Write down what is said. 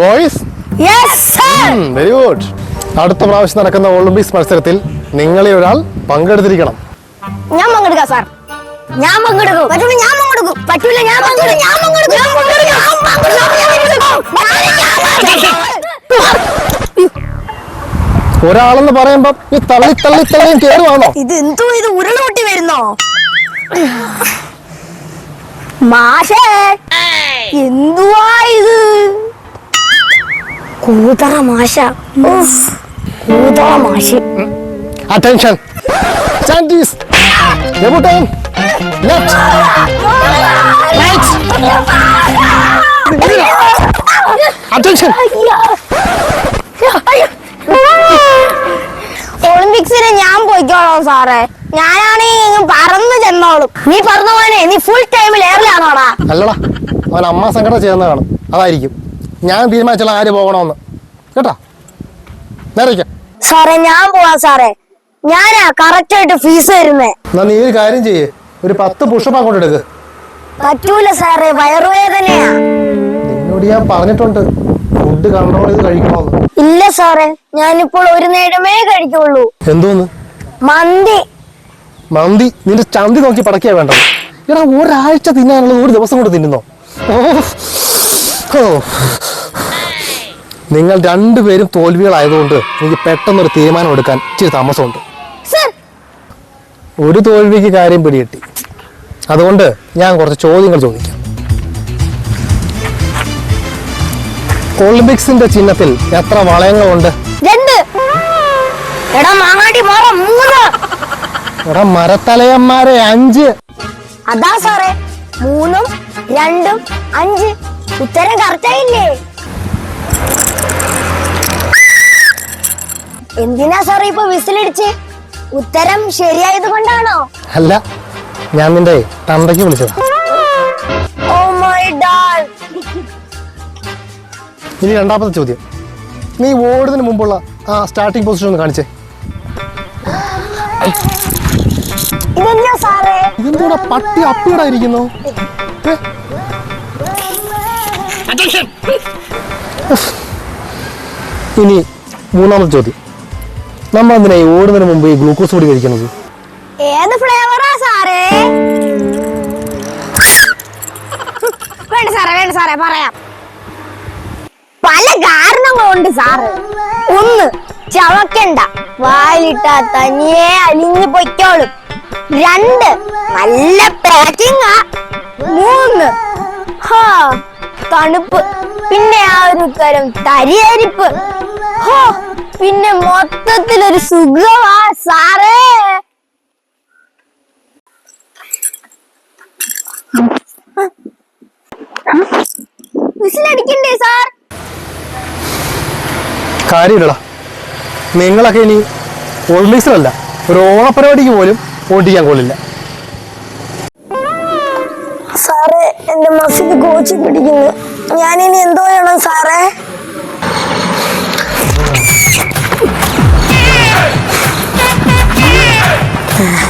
Boys yes sir very good അടുത്ത പ്രാവശ്യം നടക്കുന്ന ഒളിമ്പിക്സ് മത്സരത്തിൽ നിങ്ങളിൽ ഒരാൾ പങ്കെടുത്തിരിക്കണം. ഞാൻ പങ്കെടുക്കാം സാർ ഞാൻ പങ്കെടുക്കും. പറ്റില്ല ഞാൻ പങ്കെടുക്കും. പറ്റില്ല ഞാൻ പങ്കെടുക്കും. ഞാൻ പങ്കെടുക്കും. ഞാൻ പങ്കെടുക്കും. ഞാൻ പങ്കെടുക്കും. ഒരാളെന്ന് പറയുമ്പോ ഈ തള്ളി തള്ളി തള്ളിയും കേറുവാണോ ഇത് എന്തോ ഇത് ഉരുളുപൊട്ടി വരുന്നോ? മാഷേ എന്തുവാ ഇത്? കൂതറ മാഷ ഉഫ്, കൂതറ മാഷ് അറ്റൻഷൻ ചാൻഡീസ് ടൈം ലെഫ്റ്റ് അറ്റൻഷൻ ഒളിമ്പിക്സിന് ഞാൻ പോയിക്കോളാം സാറേ. ഞാനാണെങ്കിൽ പറന്ന് ചെന്നോളും. നീ പറഞ്ഞ പോലെ നീ ഫുൾ ടൈമിൽ എയറിലാണോടാ അല്ലടാ അവൻ അമ്മ സങ്കടം ചെയ്യുന്നതാണ്. അതായിരിക്കും. ഞാൻ തീരുമാനിച്ചുള്ള ആര് പോകണമെന്ന്. കേട്ടാ? നേരെ സാറേ ഞാൻ പോവാ സാറേ. ഞാനാ കറക്റ്റ് ആയിട്ട് ഫീസ് തരുന്നേ. എന്നാ നീ ഒരു കാര്യം ചെയ്യേ. ഒരു പത്ത് പുഷപ്പ് അങ്ങോട്ട് എടുക്ക്. പറ്റൂല സാറേ വയറുവേദനയാ. നിന്നോട് ഞാൻ പറഞ്ഞിട്ടുണ്ട്. ഫുഡ് കൺട്രോൾ ചെയ്ത് കഴിക്കണമെന്ന്. ഇല്ല സാറേ ഞാനിപ്പോൾ ഒരു നേരമേ കഴിക്കുള്ളൂ. എന്തോന്ന്? മന്തി. മന്തി? നിന്റെ ചന്തി നോക്കി പടക്കിയാ വേണ്ടത്. എടാ ഒരാഴ്ച തിന്നാനുള്ളത് ഒരു ദിവസം കൊണ്ട് തിന്നുന്നോ? ഓ. ഓ. നിങ്ങൾ രണ്ടുപേരും തോൽവികളായതുകൊണ്ട് എനിക്ക് പെട്ടെന്നൊരു തീരുമാനം എടുക്കാൻ ഇച്ചിരി താമസമുണ്ട്. ഒരു തോൽവിക്ക് കാര്യം പിടികിട്ടി. അതുകൊണ്ട് ഞാൻ കുറച്ച് ചോദ്യങ്ങൾ ചോദിക്കാം. ഒളിമ്പിക്സിന്റെ ചിഹ്നത്തിൽ എത്ര വളയങ്ങളുണ്ട്? എടാ മരത്തലയന്മാരെ അഞ്ച്. അതാ സാറേ മൂന്നും രണ്ടും അഞ്ച്. ഉത്തരം കറക്റ്റായില്ലേ എന്തിനാ സാറേ ഇപ്പൊ വിസിലടിച്ച്? ഉത്തരം ശരിയായത് കൊണ്ടാണോ? അല്ല ഞാൻ നിന്റെ തന്തയ്ക്ക് വിളിച്ചത്. ഓ മൈ ഡാഡ് ഇനി രണ്ടാമത്തെ ചോദ്യം. നീ ഓടുന്നതിന് മുമ്പുള്ള ആ സ്റ്റാർട്ടിംഗ് പൊസിഷൻ ഒന്ന് കാണിച്ചേ. ഇതെന്താ സാറേ? ഇതെന്തോടാ പട്ടി അപ്പിടായിരിക്കുന്നു? ഇനി മൂന്നാമത്തെ ചോദ്യം. നമ്മൾ എന്തിനാ ഓടുന്നതിന് മുമ്പ് ഈ ഗ്ലൂക്കോസ് പൊടി കഴിക്കുന്നത് ഏത് ഫ്ലേവറാ സാറേ? വേണ്ട സാറേ വേണ്ട സാറേ പറയാം. പല കാരണങ്ങളുണ്ട് സാറ്. ഒന്ന് ചവക്കണ്ട. വായിലിട്ട തനിയെ അലിഞ്ഞു പൊയ്ക്കോളും. രണ്ട് നല്ല പാക്കിംഗ് മൂന്ന് ഹാ തണുപ്പ്. പിന്നെ ആ ഒരു തരം തരിയരിപ്പ്. ഹോ പിന്നെ മൊത്തത്തിലൊരു സുഖമാ സാറേ. വിസിലടിക്കണ്ടേ സാർ? കാര്യമില്ലടാ. നിങ്ങളൊക്കെ ഇനി ഒളിമ്പിക്സിലല്ല ഒരു ഓണപ്പരിപാടിക്ക് പോലും ഓടിക്കാൻ കൊള്ളില്ല. സാറേ എന്റെ മസിൽ കോച്ചി പിടിക്കുന്നു. ഞാനിനി എന്തോ ചെയ്യണം സാറേ? Listen.